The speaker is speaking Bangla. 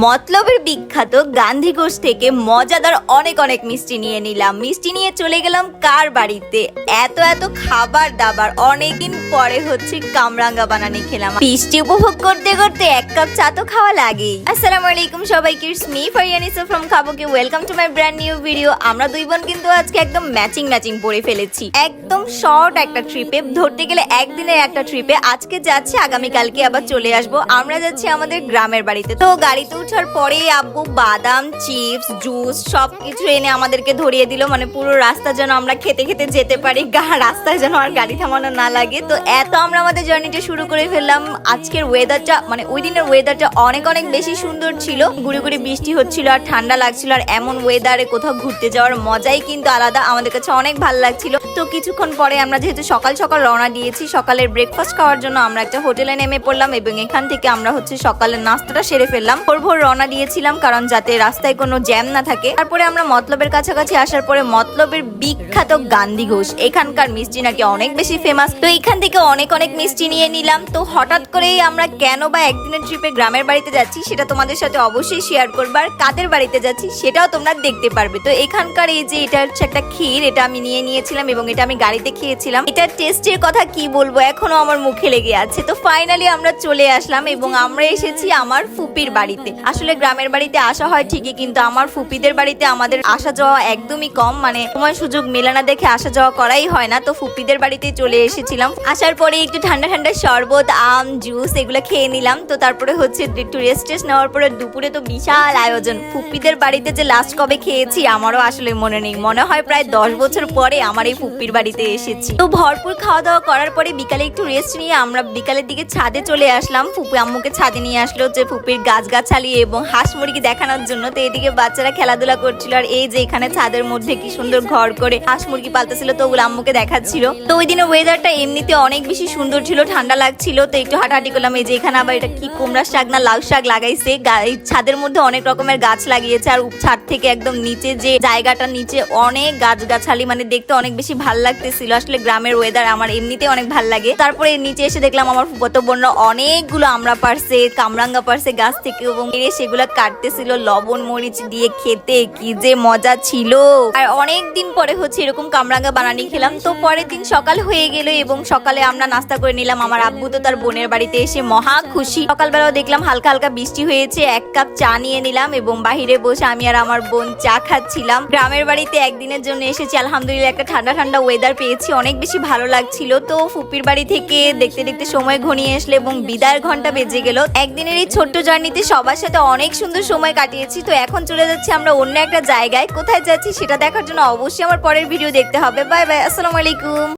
মতলবের বিখ্যাত গান্ধীঘোষ থেকে মজাদার অনেক অনেক মিষ্টি নিয়ে নিলাম। মিষ্টি নিয়ে চলে গেলাম কার বাড়িতে? এত এত খাবার দাবার। অনেকদিন পরে হচ্ছে কামরাঙ্গা বানানি খেলাম। মিষ্টি উপভোগ করতে করতে এক কাপ চা তো খাওয়া লাগে আসসালামু আলাইকুম সবাইকে me Fariyanisa from খাবোকে welcome to my brand new video আমরা দুই বোন কিন্তু আজকে একদম ম্যাচিং ম্যাচিং পরে ফেলেছি। একদম শর্ট একটা ট্রিপে ধরতে গেলে একদিনের একটা ট্রিপে আজকে যাচ্ছি, আগামীকালকে আবার চলে আসব। আমরা যাচ্ছি আমাদের গ্রামের বাড়িতে। তো গাড়িতে ওঠার পরে আব্বু বাদাম, চিপস, জুস সবকিছু এনে আমাদেরকে ধরিয়ে দিল। মানে পুরো রাস্তা যেন আমরা খেতে খেতে যেতে পারি রাস্তায় যেন আর গাড়ি থামানো না লাগে। তো এত আমরা আমাদের জার্নিটা শুরু করে ফেললাম। আজকের ওয়েদারটা মানে ওই দিনের ওয়েদারটা অনেক অনেক বেশি সুন্দর ছিল। গুড়ি গুড়ি বৃষ্টি হচ্ছিল আর ঠান্ডা লাগছিল আর এমন ওয়েদারে কোথাও ঘুরতে যাওয়ার মজাই কিন্তু আলাদা। আমাদের কাছে অনেক ভালো লাগছিল। তো কিছুক্ষণ পরে আমরা যেহেতু সকাল সকাল রওনা দিয়েছি, সকালের ব্রেকফাস্ট খাওয়ার জন্য আমরা একটা হোটেলে নেমে পড়লাম এবং এখান থেকে আমরা হচ্ছে সকালের নাস্তাটা সেরে ফেললাম। ভোর ভোর রওনা দিয়েছিলাম, কারণ যাতে রাস্তায় কোনো জ্যাম না থাকে। তারপরে আমরা মতলবের কাছাকাছি আসার পরে মতলবের বিখ্যাত গান্ধী ঘোষ, এখানকার মিষ্টি নাকি অনেক বেশি ফেমাস তো এখান থেকে অনেক অনেক মিষ্টি নিয়ে নিলাম। তো হঠাৎ করেই আমরা কেন বা একদিনের ট্রিপে গ্রামের বাড়িতে যাচ্ছি, সেটা তোমাদের সাথে অবশ্যই শেয়ার করব। আর কাদের বাড়িতে যাচ্ছি, সেটাও তোমরা দেখতে পারবে। তো এখানকার এই যে, এটা হচ্ছে একটা ক্ষীর, এটা আমি নিয়ে নিয়েছিলাম এবং এটা আমি গাড়িতে খেয়েছিলাম। এটার টেস্টের কথা কি বলব, এখনও আমার মুখে লেগে আছে। তো ফাইনালি আমরা চলে আসলাম এবং আমরা এসেছি আমার ফুপির বাড়িতে। আসলে গ্রামের বাড়িতে আসা হয় ঠিকই, কিন্তু আমার ফুপিদের বাড়িতে আমাদের আসা যাওয়া একদমই কম। মানে সময় সুযোগ মেলে না দেখে আসা যাওয়া করাই হয় না। তো ফুপিদের বাড়িতে চলে এসেছিলাম। আসার পরে একটু ঠান্ডা ঠান্ডা শরবত, আম, জুস এগুলো খেয়ে নিলাম। তো তারপরে হচ্ছে একটু রেস্ট টেস্ট নেওয়ার পরে দুপুরে তো বিশাল আয়োজন। ফুপিদের বাড়িতে যে লাস্ট কবে খেয়েছি আমারও আসলে মনে নেই। মনে হয় প্রায় দশ বছর পরে আমার এই ফুপির বাড়িতে এসেছি। তো ভরপুর খাওয়া দাওয়া করার পরে বিকালে একটু রেস্ট নিয়ে আমরা বিকালের দিকে ছাদে চলে আসলাম। ফুপি আম্মুকে ছাদে নিয়ে আসলো যে ফুপির গাছ গাছালি এবং হাঁস মুরগি দেখানোর জন্য তো এদিকে বাচ্চারা খেলাধুলা করছিল আর এই যে এখানে ছাদের মধ্যে কি সুন্দর ঘর করে হাঁস মুরগি পালতেছিল তো ওগুলো আম্মুকে দেখাচ্ছিল। তো ওই দিনের ওয়েদারটা এমনিতে অনেক বেশি সুন্দর ছিল, ঠান্ডা লাগছিল, তো একটু হাঁটাহাঁটি করলাম। এই যে এখানে আবার এটা কি কুমড়া শাক না লাউ শাক লাগাইছে। ছাদের মধ্যে অনেক রকমের গাছ লাগিয়েছে আর ছাদ থেকে একদম নিচে যে জায়গাটা নিচে অনেক গাছ গাছালি মানে দেখতে অনেক বেশি ভালো লাগতেছিল। আসলে গ্রামের ওয়েদার আমার এমনিতে অনেক ভালো লাগে। তারপরে নিচে এসে দেখলাম আমার ফুপতো বোনরা অনেকগুলো আমরা পারছে, কামরাঙ্গা পারছে গাছ থেকে এবং এড়ে সেগুলো কাটতেছিল, লবণ, মরিচ দিয়ে খেতে, কি যে মজা ছিল। আর অনেক দিন পরে হচ্ছে এরকম কামরাঙ্গা বানানি খেলাম। তো পরের দিন সকাল হয়ে গেল এবং সকালে আমরা নাস্তা করে নিলাম। আমার আব্বু তো তার বোনের বাড়িতে এসে মহা খুশি। সকালবেলাও দেখলাম হালকা হালকা বৃষ্টি হয়েছে। এক কাপ চা নিয়ে নিলাম এবং বাহিরে বসে আমি আর আমার বোন চা খাচ্ছিলাম। গ্রামের বাড়িতে একদিনের জন্য এসেছি। আলহামদুলিল্লাহ, একটা ঠান্ডা ঠান্ডা ওয়েদার পেয়েছি। অনেক বেশি ভালো লাগছিল। তো ফুপির বাড়ি থেকে দেখতে দেখতে সময় ঘনিয়ে আসলে এবং বিদায়ের ঘণ্টা বেজে গেল। একদিনের এই ছোট্ট জার্নিতে সবার সাথে অনেক সুন্দর সময় কাটিয়েছি, তো এখন চলে যাচ্ছি আমরা অন্য একটা জায়গায়। কোথায় যাচ্ছি সেটা দেখার জন্য অবশ্যই আমার পরের ভিডিও দেখতে হবে। বাই বাই আসসালামু আলাইকুম।